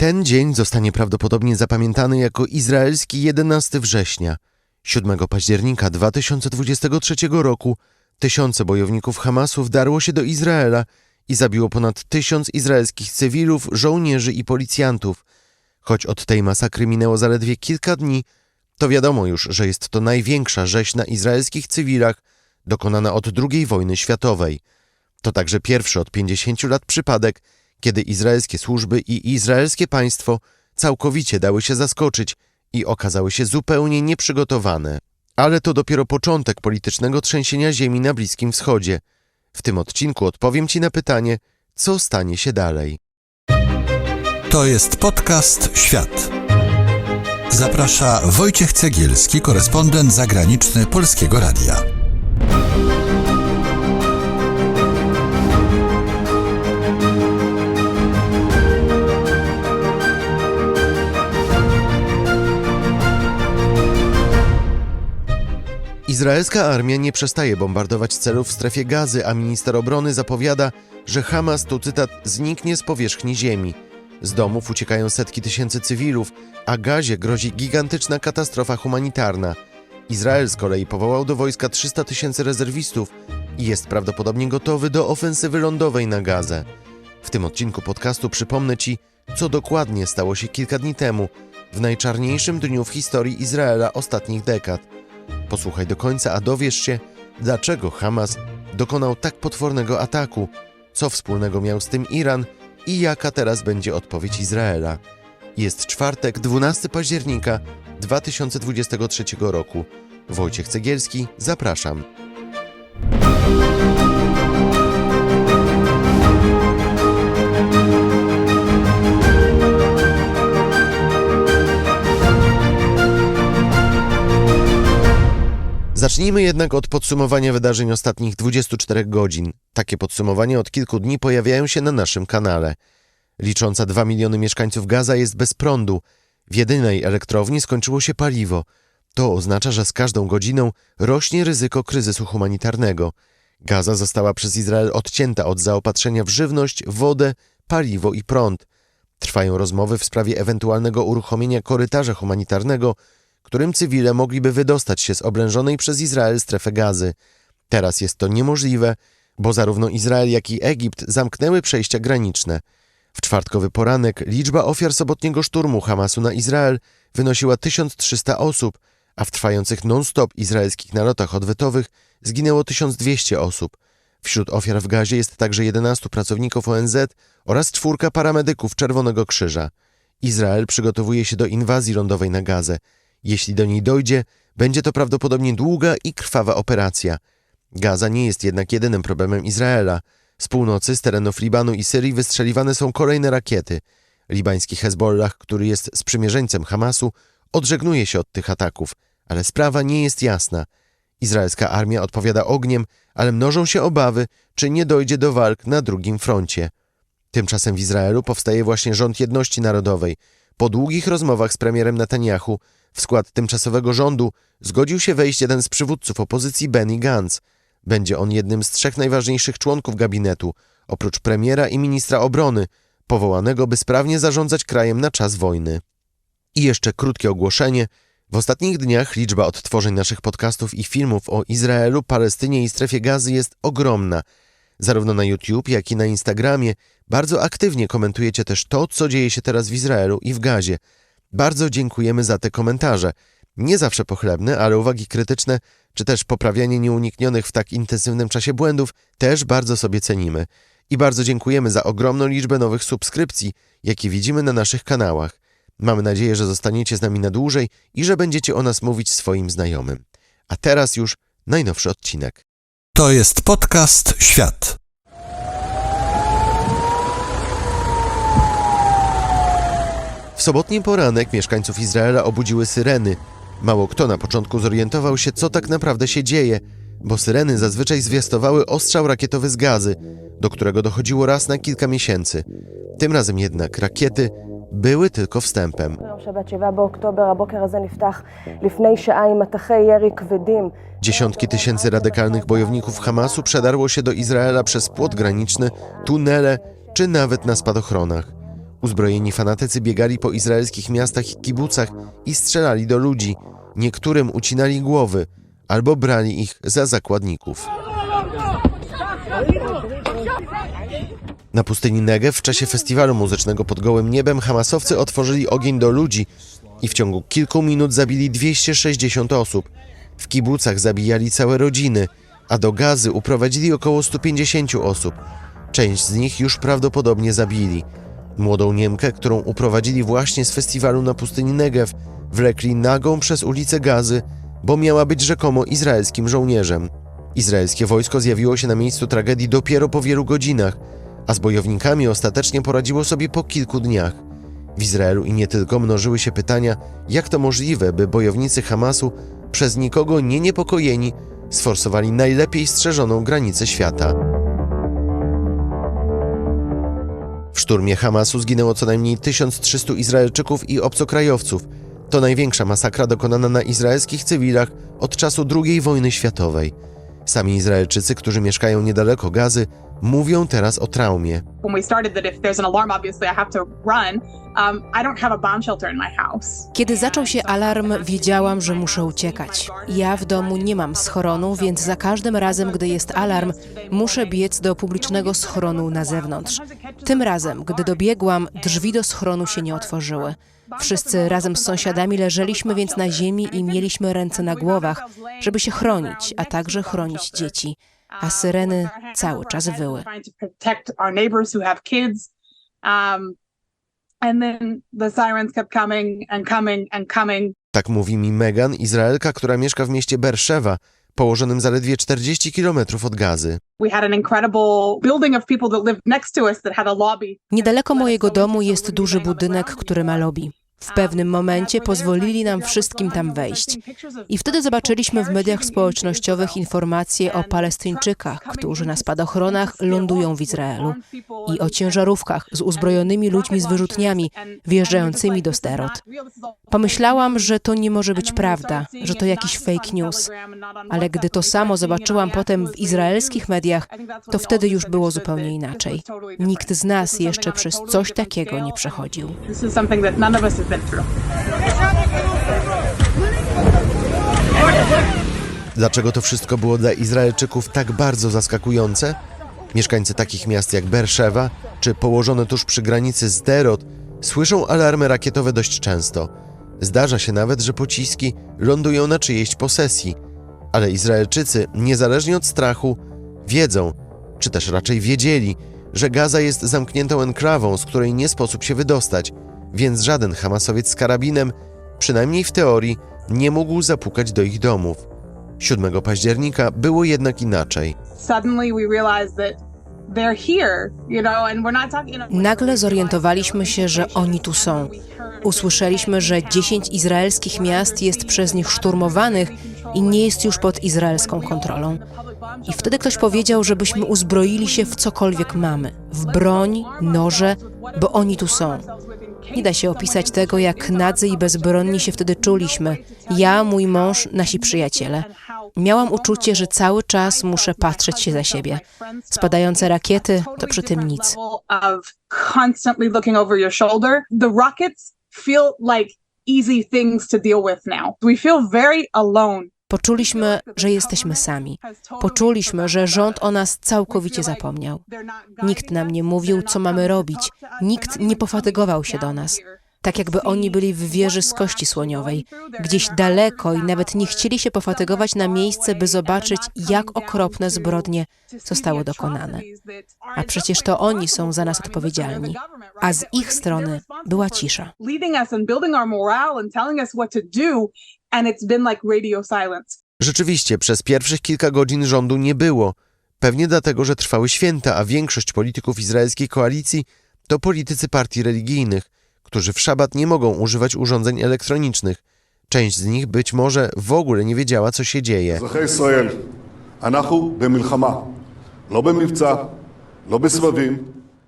Ten dzień zostanie prawdopodobnie zapamiętany jako izraelski 11 września. 7 października 2023 roku tysiące bojowników Hamasu wdarło się do Izraela i zabiło ponad tysiąc izraelskich cywilów, żołnierzy i policjantów. Choć od tej masakry minęło zaledwie kilka dni, to wiadomo już, że jest to największa rzeź na izraelskich cywilach dokonana od II wojny światowej. To także pierwszy od 50 lat przypadek, kiedy izraelskie służby i izraelskie państwo całkowicie dały się zaskoczyć i okazały się zupełnie nieprzygotowane. Ale to dopiero początek politycznego trzęsienia ziemi na Bliskim Wschodzie. W tym odcinku odpowiem Ci na pytanie, co stanie się dalej. To jest podcast Świat. Zaprasza Wojciech Cegielski, korespondent zagraniczny Polskiego Radia. Izraelska armia nie przestaje bombardować celów w strefie gazy, a minister obrony zapowiada, że Hamas, tu cytat, zniknie z powierzchni ziemi. Z domów uciekają setki tysięcy cywilów, a gazie grozi gigantyczna katastrofa humanitarna. Izrael z kolei powołał do wojska 300 tysięcy rezerwistów i jest prawdopodobnie gotowy do ofensywy lądowej na Gazę. W tym odcinku podcastu przypomnę Ci, co dokładnie stało się kilka dni temu, w najczarniejszym dniu w historii Izraela ostatnich dekad. Posłuchaj do końca, a dowiesz się, dlaczego Hamas dokonał tak potwornego ataku, co wspólnego miał z tym Iran i jaka teraz będzie odpowiedź Izraela. Jest czwartek, 12 października 2023 roku. Wojciech Cegielski, zapraszam. Zacznijmy jednak od podsumowania wydarzeń ostatnich 24 godzin. Takie podsumowania od kilku dni pojawiają się na naszym kanale. Licząca 2 miliony mieszkańców Gaza jest bez prądu. W jedynej elektrowni skończyło się paliwo. To oznacza, że z każdą godziną rośnie ryzyko kryzysu humanitarnego. Gaza została przez Izrael odcięta od zaopatrzenia w żywność, wodę, paliwo i prąd. Trwają rozmowy w sprawie ewentualnego uruchomienia korytarza humanitarnego, którym cywile mogliby wydostać się z oblężonej przez Izrael strefy gazy. Teraz jest to niemożliwe, bo zarówno Izrael, jak i Egipt zamknęły przejścia graniczne. W czwartkowy poranek liczba ofiar sobotniego szturmu Hamasu na Izrael wynosiła 1300 osób, a w trwających non-stop izraelskich nalotach odwytowych zginęło 1200 osób. Wśród ofiar w gazie jest także 11 pracowników ONZ oraz czwórka paramedyków Czerwonego Krzyża. Izrael przygotowuje się do inwazji lądowej na Gazę. Jeśli do niej dojdzie, będzie to prawdopodobnie długa i krwawa operacja. Gaza nie jest jednak jedynym problemem Izraela. Z północy, z terenów Libanu i Syrii wystrzeliwane są kolejne rakiety. Libański Hezbollah, który jest sprzymierzeńcem Hamasu, odżegnuje się od tych ataków, ale sprawa nie jest jasna. Izraelska armia odpowiada ogniem, ale mnożą się obawy, czy nie dojdzie do walk na drugim froncie. Tymczasem w Izraelu powstaje właśnie rząd jedności narodowej. Po długich rozmowach z premierem Netanyahu w skład tymczasowego rządu zgodził się wejść jeden z przywódców opozycji Benny Gantz. Będzie on jednym z trzech najważniejszych członków gabinetu, oprócz premiera i ministra obrony, powołanego, by sprawnie zarządzać krajem na czas wojny. I jeszcze krótkie ogłoszenie. W ostatnich dniach liczba odtworzeń naszych podcastów i filmów o Izraelu, Palestynie i strefie gazy jest ogromna. Zarówno na YouTube, jak i na Instagramie bardzo aktywnie komentujecie też to, co dzieje się teraz w Izraelu i w gazie – bardzo dziękujemy za te komentarze. Nie zawsze pochlebne, ale uwagi krytyczne, czy też poprawianie nieuniknionych w tak intensywnym czasie błędów też bardzo sobie cenimy. I bardzo dziękujemy za ogromną liczbę nowych subskrypcji, jakie widzimy na naszych kanałach. Mamy nadzieję, że zostaniecie z nami na dłużej i że będziecie o nas mówić swoim znajomym. A teraz już najnowszy odcinek. To jest podcast Świat. W sobotni poranek mieszkańców Izraela obudziły syreny. Mało kto na początku zorientował się, co tak naprawdę się dzieje, bo syreny zazwyczaj zwiastowały ostrzał rakietowy z gazy, do którego dochodziło raz na kilka miesięcy. Tym razem jednak rakiety były tylko wstępem. Dziesiątki tysięcy radykalnych bojowników Hamasu przedarło się do Izraela przez płot graniczny, tunele czy nawet na spadochronach. Uzbrojeni fanatycy biegali po izraelskich miastach i kibucach i strzelali do ludzi. Niektórym ucinali głowy albo brali ich za zakładników. Na pustyni Negev w czasie festiwalu muzycznego pod gołym niebem Hamasowcy otworzyli ogień do ludzi i w ciągu kilku minut zabili 260 osób. W kibucach zabijali całe rodziny, a do gazy uprowadzili około 150 osób. Część z nich już prawdopodobnie zabili. Młodą Niemkę, którą uprowadzili właśnie z festiwalu na pustyni Negev, wlekli nagą przez ulicę Gazy, bo miała być rzekomo izraelskim żołnierzem. Izraelskie wojsko zjawiło się na miejscu tragedii dopiero po wielu godzinach, a z bojownikami ostatecznie poradziło sobie po kilku dniach. W Izraelu i nie tylko mnożyły się pytania, jak to możliwe, by bojownicy Hamasu, przez nikogo nie niepokojeni, sforsowali najlepiej strzeżoną granicę świata. W szturmie Hamasu zginęło co najmniej 1300 Izraelczyków i obcokrajowców. To największa masakra dokonana na izraelskich cywilach od czasu II wojny światowej. Sami Izraelczycy, którzy mieszkają niedaleko Gazy, mówią teraz o traumie. Um. Kiedy zaczął się alarm, wiedziałam, że muszę uciekać. Ja w domu nie mam schronu, więc za każdym razem, gdy jest alarm, muszę biec do publicznego schronu na zewnątrz. Tym razem, gdy dobiegłam, drzwi do schronu się nie otworzyły. Wszyscy razem z sąsiadami leżeliśmy więc na ziemi i mieliśmy ręce na głowach, żeby się chronić, a także chronić dzieci. A syreny cały czas wyły. Um. Tak mówi mi Megan, Izraelka, która mieszka w mieście Berszewa, położonym zaledwie 40 km od Gazy. Niedaleko mojego domu jest duży budynek, który ma lobby. W pewnym momencie pozwolili nam wszystkim tam wejść. I wtedy zobaczyliśmy w mediach społecznościowych informacje o Palestyńczykach, którzy na spadochronach lądują w Izraelu i o ciężarówkach z uzbrojonymi ludźmi z wyrzutniami wjeżdżającymi do Sterot. Pomyślałam, że to nie może być prawda, że to jakiś fake news. Ale gdy to samo zobaczyłam potem w izraelskich mediach, to wtedy już było zupełnie inaczej. Nikt z nas jeszcze przez coś takiego nie przechodził. Through. Dlaczego to wszystko było dla Izraelczyków tak bardzo zaskakujące? Mieszkańcy takich miast jak Berszewa czy położone tuż przy granicy Zderot słyszą alarmy rakietowe dość często. Zdarza się nawet, że pociski lądują na czyjejś posesji, ale Izraelczycy, niezależnie od strachu, wiedzą, czy też raczej wiedzieli, że Gaza jest zamkniętą enklawą, z której nie sposób się wydostać, więc żaden Hamasowiec z karabinem, przynajmniej w teorii, nie mógł zapukać do ich domów. 7 października było jednak inaczej. Nagle zorientowaliśmy się, że oni tu są. Usłyszeliśmy, że 10 izraelskich miast jest przez nich szturmowanych i nie jest już pod izraelską kontrolą. I wtedy ktoś powiedział, żebyśmy uzbroili się w cokolwiek mamy w broń, noże, bo oni tu są. Nie da się opisać tego, jak nadzy i bezbronni się wtedy czuliśmy. Ja, mój mąż, nasi przyjaciele. Miałam uczucie, że cały czas muszę patrzeć się za siebie. Spadające rakiety to przy tym nic. Easy things to deal with now. We feel very alone. Poczuliśmy, że jesteśmy sami. Poczuliśmy, że rząd o nas całkowicie zapomniał. Nikt nam nie mówił, co mamy robić. Nikt nie pofatygował się do nas. Tak jakby oni byli w wieży z kości słoniowej, gdzieś daleko i nawet nie chcieli się pofatygować na miejsce, by zobaczyć, jak okropne zbrodnie zostały dokonane. A przecież to oni są za nas odpowiedzialni. A z ich strony była cisza and it's been like radio silence. Rzeczywiście, przez pierwszych kilka godzin rządu nie było. Pewnie dlatego, że trwały święta, a większość polityków izraelskiej koalicji to politycy partii religijnych, którzy w szabat nie mogą używać urządzeń elektronicznych. Część z nich być może w ogóle nie wiedziała, co się dzieje.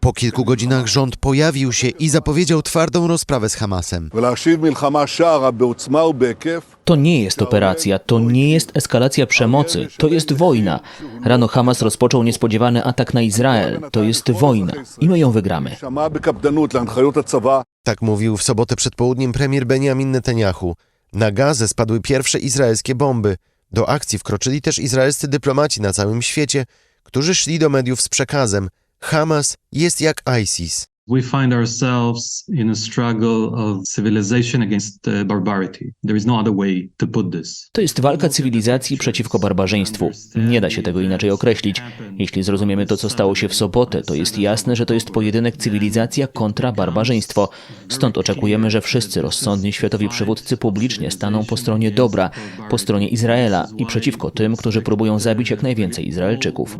Po kilku godzinach rząd pojawił się i zapowiedział twardą rozprawę z Hamasem. To nie jest operacja, to nie jest eskalacja przemocy, to jest wojna. Rano Hamas rozpoczął niespodziewany atak na Izrael. To jest wojna i my ją wygramy. Tak mówił w sobotę przed południem premier Benjamin Netanyahu. Na Gazę spadły pierwsze izraelskie bomby. Do akcji wkroczyli też izraelscy dyplomaci na całym świecie, którzy szli do mediów z przekazem: Hamas jest jak ISIS. We find ourselves in a struggle of civilization against uh, barbarity. There is no other way to put this. To jest walka cywilizacji przeciwko barbarzyństwu. Nie da się tego inaczej określić. Jeśli zrozumiemy to, co stało się w sobotę, to jest jasne, że to jest pojedynek cywilizacja kontra barbarzyństwo. Stąd oczekujemy, że wszyscy rozsądni światowi przywódcy publicznie staną po stronie dobra, po stronie Izraela i przeciwko tym, którzy próbują zabić jak najwięcej Izraelczyków.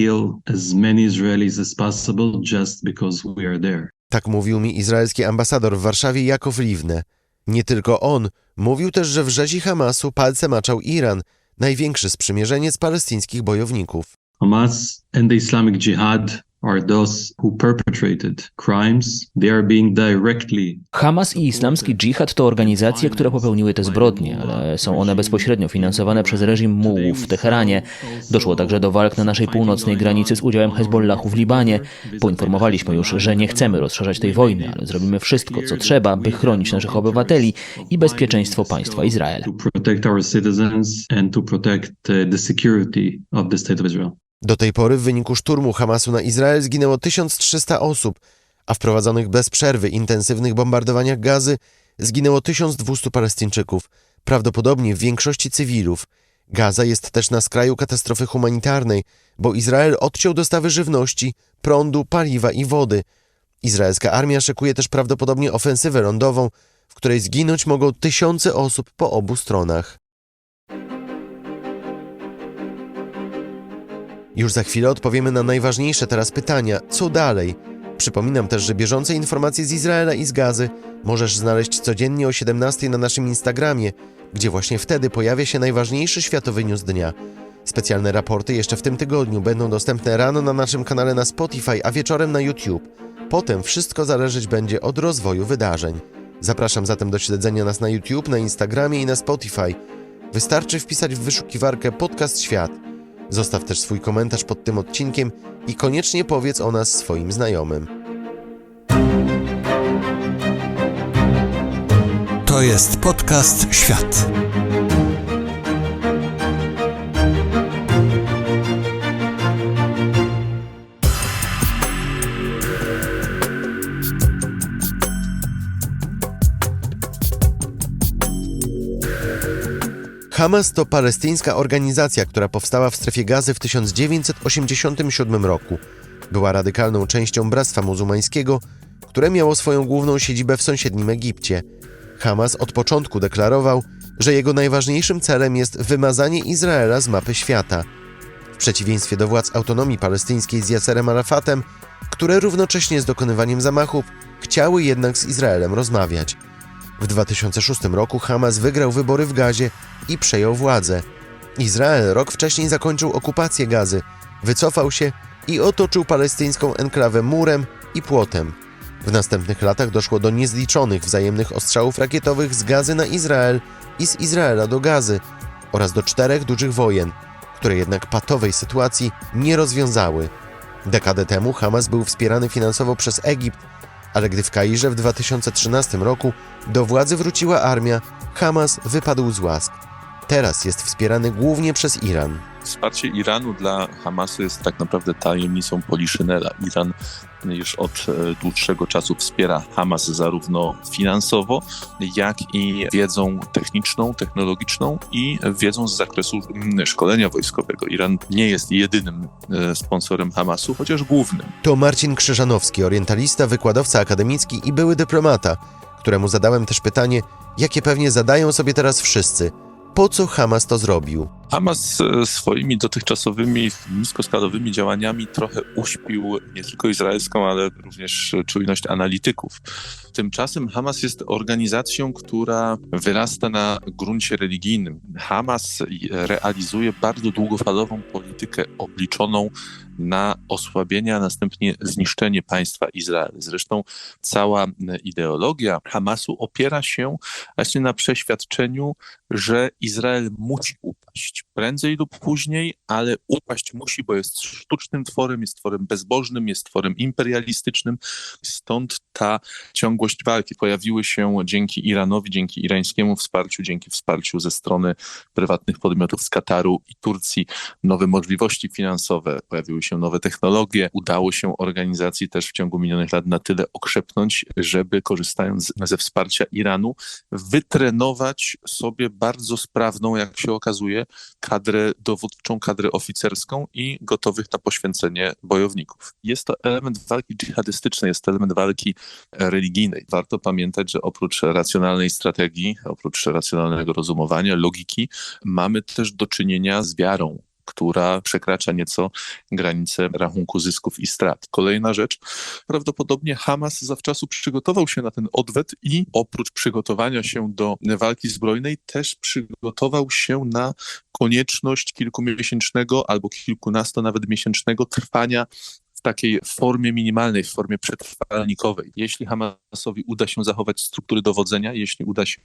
Kill as many Israelis as possible just because we are there. Tak mówił mi izraelski ambasador w Warszawie Jakow Liwne. Nie tylko on, mówił też, że w rzezi Hamasu palce maczał Iran, największy sprzymierzeniec palestyńskich bojowników. Hamas and the Islamic Jihad are those who perpetrated crimes. They are being directly Hamas i islamski dżihad to organizacje, które popełniły te zbrodnie, ale są one bezpośrednio finansowane przez reżim mułów w Teheranie. Doszło także do walk na naszej północnej granicy z udziałem Hezbollahu w Libanie. Poinformowaliśmy już, że nie chcemy rozszerzać tej wojny, ale zrobimy wszystko, co trzeba, by chronić naszych obywateli i bezpieczeństwo państwa Izrael. to protect our citizens and to protect the security of the state of Israel. Do tej pory w wyniku szturmu Hamasu na Izrael zginęło 1300 osób, a w prowadzonych bez przerwy intensywnych bombardowaniach gazy zginęło 1200 Palestyńczyków, prawdopodobnie w większości cywilów. Gaza jest też na skraju katastrofy humanitarnej, bo Izrael odciął dostawy żywności, prądu, paliwa i wody. Izraelska armia szykuje też prawdopodobnie ofensywę lądową, w której zginąć mogą tysiące osób po obu stronach. Już za chwilę odpowiemy na najważniejsze teraz pytania: co dalej? Przypominam też, że bieżące informacje z Izraela i z Gazy możesz znaleźć codziennie o 17 na naszym Instagramie, gdzie właśnie wtedy pojawia się najważniejszy światowy news dnia. Specjalne raporty jeszcze w tym tygodniu będą dostępne rano na naszym kanale na Spotify, a wieczorem na YouTube. Potem wszystko zależeć będzie od rozwoju wydarzeń. Zapraszam zatem do śledzenia nas na YouTube, na Instagramie i na Spotify. Wystarczy wpisać w wyszukiwarkę Podcast Świat. Zostaw też swój komentarz pod tym odcinkiem i koniecznie powiedz o nas swoim znajomym. To jest podcast Świat. Hamas to palestyńska organizacja, która powstała w strefie gazy w 1987 roku. Była radykalną częścią Bractwa Muzułmańskiego, które miało swoją główną siedzibę w sąsiednim Egipcie. Hamas od początku deklarował, że jego najważniejszym celem jest wymazanie Izraela z mapy świata. W przeciwieństwie do władz autonomii palestyńskiej z Yaserem Arafatem, które równocześnie z dokonywaniem zamachów chciały jednak z Izraelem rozmawiać. W 2006 roku Hamas wygrał wybory w Gazie i przejął władzę. Izrael rok wcześniej zakończył okupację Gazy, wycofał się i otoczył palestyńską enklawę murem i płotem. W następnych latach doszło do niezliczonych wzajemnych ostrzałów rakietowych z Gazy na Izrael i z Izraela do Gazy oraz do czterech dużych wojen, które jednak patowej sytuacji nie rozwiązały. Dekadę temu Hamas był wspierany finansowo przez Egipt, ale gdy w Kairze w 2013 roku do władzy wróciła armia, Hamas wypadł z łask. Teraz jest wspierany głównie przez Iran. Wsparcie Iranu dla Hamasu jest tak naprawdę tajemnicą Poliszynela. Iran już od e, dłuższego czasu wspiera Hamas zarówno finansowo, jak i wiedzą techniczną, technologiczną i wiedzą z zakresu mm, szkolenia wojskowego. Iran nie jest jedynym e, sponsorem Hamasu, chociaż głównym. To Marcin Krzyżanowski, orientalista, wykładowca akademicki i były dyplomata, któremu zadałem też pytanie, jakie pewnie zadają sobie teraz wszyscy. Po co Hamas to zrobił? Hamas e, swoimi dotychczasowymi niskoskalowymi działaniami trochę uśpił nie tylko izraelską, ale również czujność analityków. Tymczasem Hamas jest organizacją, która wyrasta na gruncie religijnym. Hamas realizuje bardzo długofalową politykę obliczoną na osłabienie, a następnie zniszczenie państwa Izrael. Zresztą cała ideologia Hamasu opiera się właśnie na przeświadczeniu, że Izrael musi upaść. Prędzej lub później, ale upaść musi, bo jest sztucznym tworem, jest tworem bezbożnym, jest tworem imperialistycznym. Stąd ta ciągłość walki. Pojawiły się dzięki Iranowi, dzięki irańskiemu wsparciu, dzięki wsparciu ze strony prywatnych podmiotów z Kataru i Turcji nowe możliwości finansowe, pojawiły się nowe technologie. Udało się organizacji też w ciągu minionych lat na tyle okrzepnąć, żeby korzystając ze wsparcia Iranu, wytrenować sobie bardzo sprawną, jak się okazuje, kadrę dowódczą, kadrę oficerską i gotowych na poświęcenie bojowników. Jest to element walki dżihadystycznej, jest to element walki religijnej. Warto pamiętać, że oprócz racjonalnej strategii, oprócz racjonalnego rozumowania, logiki, mamy też do czynienia z wiarą, która przekracza nieco granice rachunku zysków i strat. Kolejna rzecz, prawdopodobnie Hamas zawczasu przygotował się na ten odwet i oprócz przygotowania się do walki zbrojnej też przygotował się na konieczność kilkumiesięcznego albo kilkunasto nawet miesięcznego trwania w takiej formie minimalnej, w formie przetrwalnikowej. Jeśli Hamasowi uda się zachować struktury dowodzenia, jeśli uda się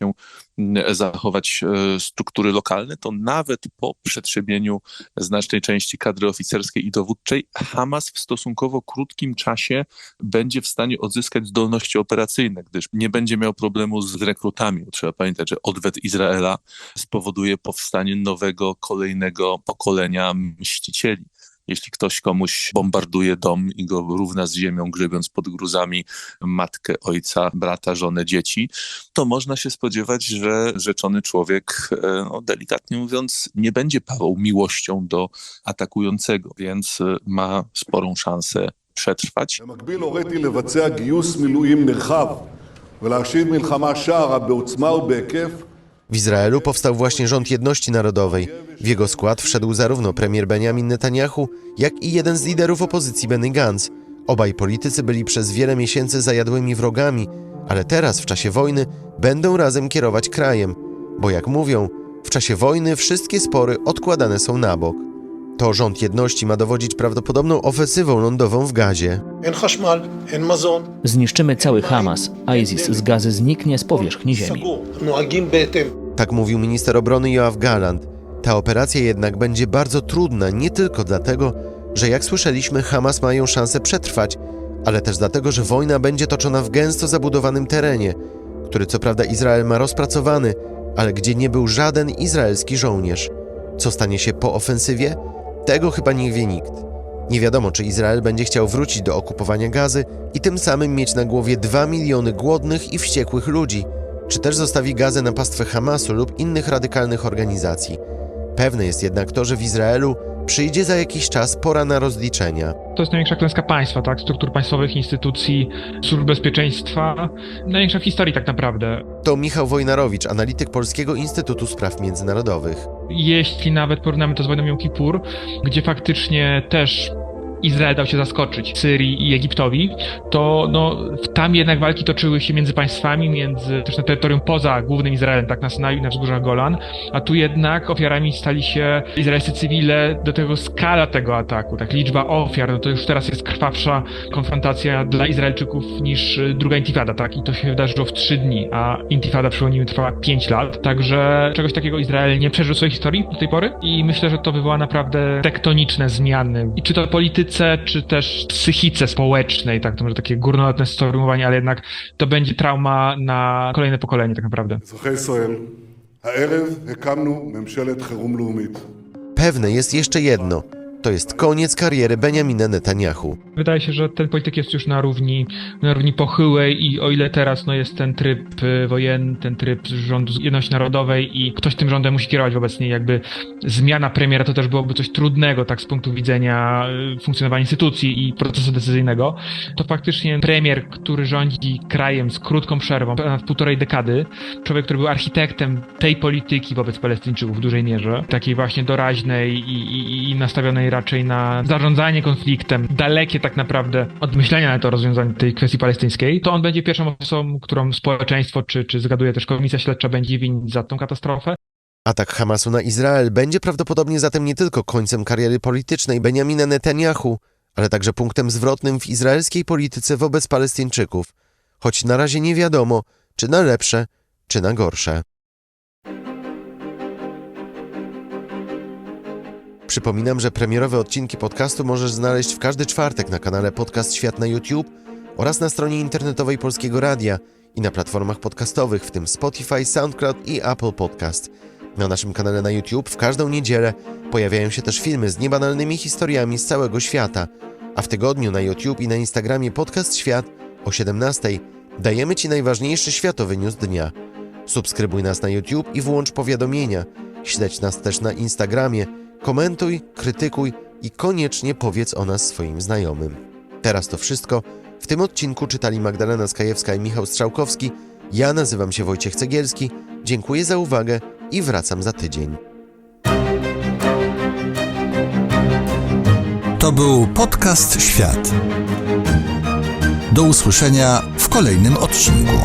mm, zachować e, struktury lokalne, to nawet po przetrzebieniu znacznej części kadry oficerskiej i dowódczej, Hamas w stosunkowo krótkim czasie będzie w stanie odzyskać zdolności operacyjne, gdyż nie będzie miał problemu z rekrutami. Trzeba pamiętać, że odwet Izraela spowoduje powstanie nowego, kolejnego pokolenia mścicieli. Jeśli ktoś komuś bombarduje dom i go równa z ziemią, grzebiąc pod gruzami matkę, ojca, brata, żonę, dzieci, to można się spodziewać, że rzeczony człowiek, e, no, delikatnie mówiąc, nie będzie pawał miłością do atakującego, więc e, ma sporą szansę przetrwać. במקביל הוריתי לבצע גיוס מילואים נרחב ולהשיב מלחמה שערה בעוצמה ובהיקף w Izraelu powstał właśnie rząd jedności narodowej. W jego skład wszedł zarówno premier Benjamin Netanyahu, jak i jeden z liderów opozycji Benny Gantz. Obaj politycy byli przez wiele miesięcy zajadłymi wrogami, ale teraz, w czasie wojny, będą razem kierować krajem. Bo jak mówią, w czasie wojny wszystkie spory odkładane są na bok. To rząd jedności ma dowodzić prawdopodobną ofensywą lądową w Gazie. Zniszczymy cały Hamas. ISIS z Gazy zniknie z powierzchni ziemi. Tak mówił minister obrony Joaf Galant. Ta operacja jednak będzie bardzo trudna nie tylko dlatego, że jak słyszeliśmy, Hamas mają szansę przetrwać, ale też dlatego, że wojna będzie toczona w gęsto zabudowanym terenie, który co prawda Izrael ma rozpracowany, ale gdzie nie był żaden izraelski żołnierz. Co stanie się po ofensywie? Tego chyba nie wie nikt. Nie wiadomo, czy Izrael będzie chciał wrócić do okupowania gazy i tym samym mieć na głowie 2 miliony głodnych i wściekłych ludzi, czy też zostawi gazę na pastwę Hamasu lub innych radykalnych organizacji. Pewne jest jednak to, że w Izraelu przyjdzie za jakiś czas pora na rozliczenia. To jest największa klęska państwa, tak? Struktur państwowych, instytucji, służb bezpieczeństwa. Największa w historii tak naprawdę. To Michał Wojnarowicz, analityk Polskiego Instytutu Spraw Międzynarodowych. Jeśli nawet porównamy to z wojną Jom Kippur, gdzie faktycznie też Izrael dał się zaskoczyć Syrii i Egiptowi, to no, tam jednak walki toczyły się między państwami, między też na terytorium poza głównym Izraelem, tak na Synaju i na wzgórzach Golan, a tu jednak ofiarami stali się izraelscy cywile, do tego skala tego ataku, tak liczba ofiar, no to już teraz jest krwawsza konfrontacja dla Izraelczyków niż y, druga intifada, tak, i to się wydarzyło w trzy dni, a intifada przypomnijmy trwała pięć lat, także czegoś takiego Izrael nie przeżył swojej historii do tej pory i myślę, że to wywoła naprawdę tektoniczne zmiany. I czy to czy też psychice społecznej, tak, to może takie górnolotne sformułowanie, ale jednak to będzie trauma na kolejne pokolenie tak naprawdę. Pewne jest jeszcze jedno to jest koniec kariery Benjamina Netanyahu. Wydaje się, że ten polityk jest już na równi, na równi pochyłej i o ile teraz no, jest ten tryb y, wojenny, ten tryb rządu jedności narodowej i ktoś tym rządem musi kierować wobec niej, jakby zmiana premiera to też byłoby coś trudnego, tak z punktu widzenia y, funkcjonowania instytucji i procesu decyzyjnego, to faktycznie premier, który rządzi krajem z krótką przerwą, ponad półtorej dekady, człowiek, który był architektem tej polityki wobec Palestyńczyków w dużej mierze, takiej właśnie doraźnej i, i, i nastawionej raczej na zarządzanie konfliktem, dalekie tak naprawdę od myślenia na to rozwiązanie tej kwestii palestyńskiej, to on będzie pierwszą osobą, którą społeczeństwo, czy, czy zgaduje też komisja śledcza, będzie winić za tą katastrofę. Atak Hamasu na Izrael będzie prawdopodobnie zatem nie tylko końcem kariery politycznej Benjamina Netanyahu, ale także punktem zwrotnym w izraelskiej polityce wobec Palestyńczyków, choć na razie nie wiadomo, czy na lepsze, czy na gorsze. Przypominam, że premierowe odcinki podcastu możesz znaleźć w każdy czwartek na kanale Podcast Świat na YouTube oraz na stronie internetowej Polskiego Radia i na platformach podcastowych, w tym Spotify, SoundCloud i Apple Podcast. Na naszym kanale na YouTube w każdą niedzielę pojawiają się też filmy z niebanalnymi historiami z całego świata, a w tygodniu na YouTube i na Instagramie Podcast Świat o 17 dajemy Ci najważniejszy światowy news dnia. Subskrybuj nas na YouTube i włącz powiadomienia. Śledź nas też na Instagramie, komentuj, krytykuj i koniecznie powiedz o nas swoim znajomym. Teraz to wszystko. W tym odcinku czytali Magdalena Skajewska i Michał Strzałkowski. Ja nazywam się Wojciech Cegielski. Dziękuję za uwagę i wracam za tydzień. To był podcast Świat. Do usłyszenia w kolejnym odcinku.